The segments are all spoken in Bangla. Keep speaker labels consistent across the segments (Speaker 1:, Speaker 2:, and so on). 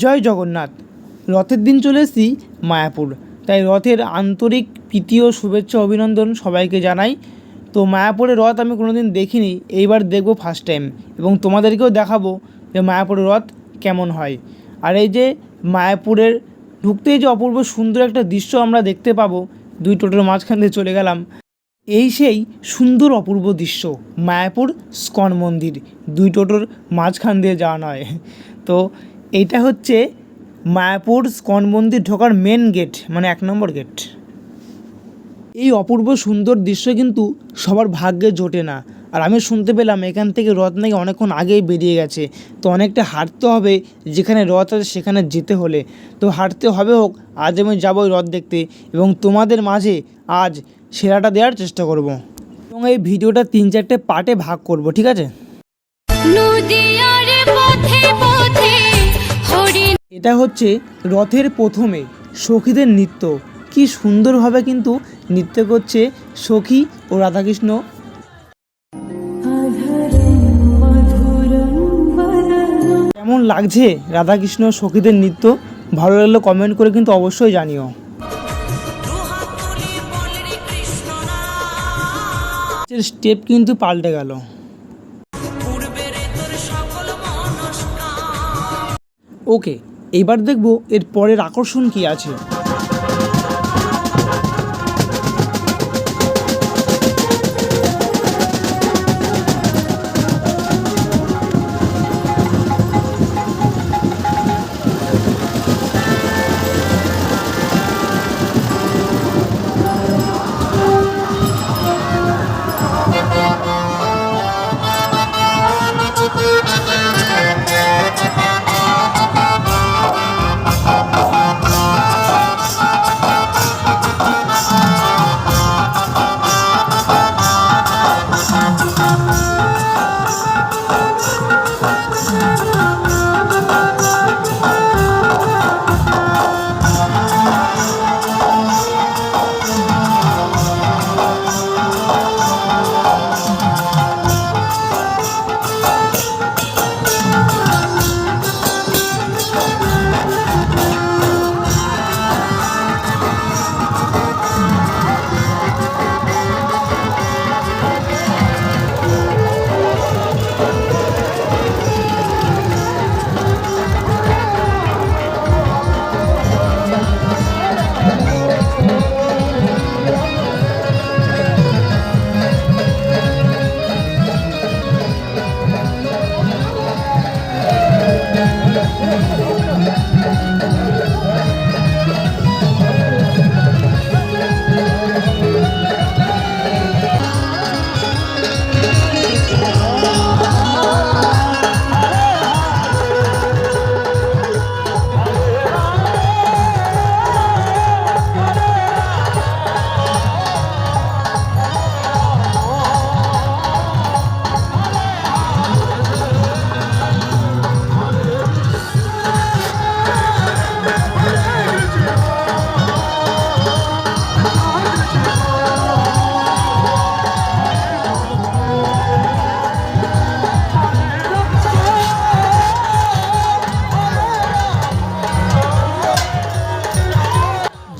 Speaker 1: জয় জগন্নাথ। রথের দিন চলে এসেছি মায়াপুর। তাই রথের আন্তরিক প্রীতি ও শুভেচ্ছা অভিনন্দন সবাইকে জানাই। তো মায়াপুরের রথ আমি কোনোদিন দেখিনি, এইবার দেখব ফার্স্ট টাইম এবং তোমাদেরকেও দেখাবো যে মায়াপুরের রথ কেমন হয়। আর এই যে মায়াপুরের ঢুকতেই যে অপূর্ব সুন্দর একটা দৃশ্য আমরা দেখতে পাবো, দুই টোটোর মাঝখান দিয়ে চলে গেলাম। এই সেই সুন্দর অপূর্ব দৃশ্য, মায়াপুর স্কন মন্দির, দুই টোটোর মাঝখান দিয়ে যাওয়া নয়। তো এইটা হচ্ছে মায়াপুর স্কন মন্দির ঢোকার মেন গেট মানে এক নম্বর গেট এই অপূর্ব সুন্দর দৃশ্য কিন্তু সবার ভাগ্যে জোটে না। আর আমি শুনতে পেলাম এখান থেকে রথ নাকি অনেকক্ষণ আগেই বেরিয়ে গেছে। তো অনেকটা হাঁটতে হবে, যেখানে রথ আছে সেখানে যেতে হলে। তো হাঁটতে হবে হোক, আজ আমি যাব রথ দেখতে এবং তোমাদের মাঝে আজ সেরাটা দেওয়ার চেষ্টা করব। এবং এই ভিডিওটা তিন চারটে পার্টে ভাগ করব, ঠিক আছে?
Speaker 2: নদিয়ার
Speaker 1: এটা হচ্ছে রথের প্রথমে সখীদের নৃত্য। কি সুন্দরভাবে কিন্তু নৃত্য করছে সখী ও রাধাকৃষ্ণ। কেমন লাগছে রাধাকৃষ্ণ সখীদের নৃত্য? ভালো লাগলে কমেন্ট করে কিন্তু অবশ্যই জানিও। স্টেপ কিন্তু পাল্টে গেল। ওকে এবার দেখব এর পরের আকর্ষণ কী আছে।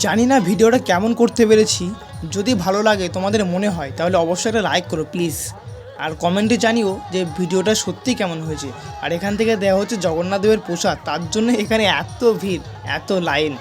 Speaker 1: জানি না ভিডিওটা কেমন করতে পেরেছি। যদি ভালো লাগে তোমাদের মনে হয়, তাহলে অবশ্যই একটা লাইক করো প্লিজ আর কমেন্টে জানিও যে ভিডিওটা সত্যি কেমন হয়েছে। আর এখান থেকে দেওয়া হচ্ছে জগন্নাথদেবের প্রসাদ, তার জন্য এখানে এত ভিড়, এত লাইন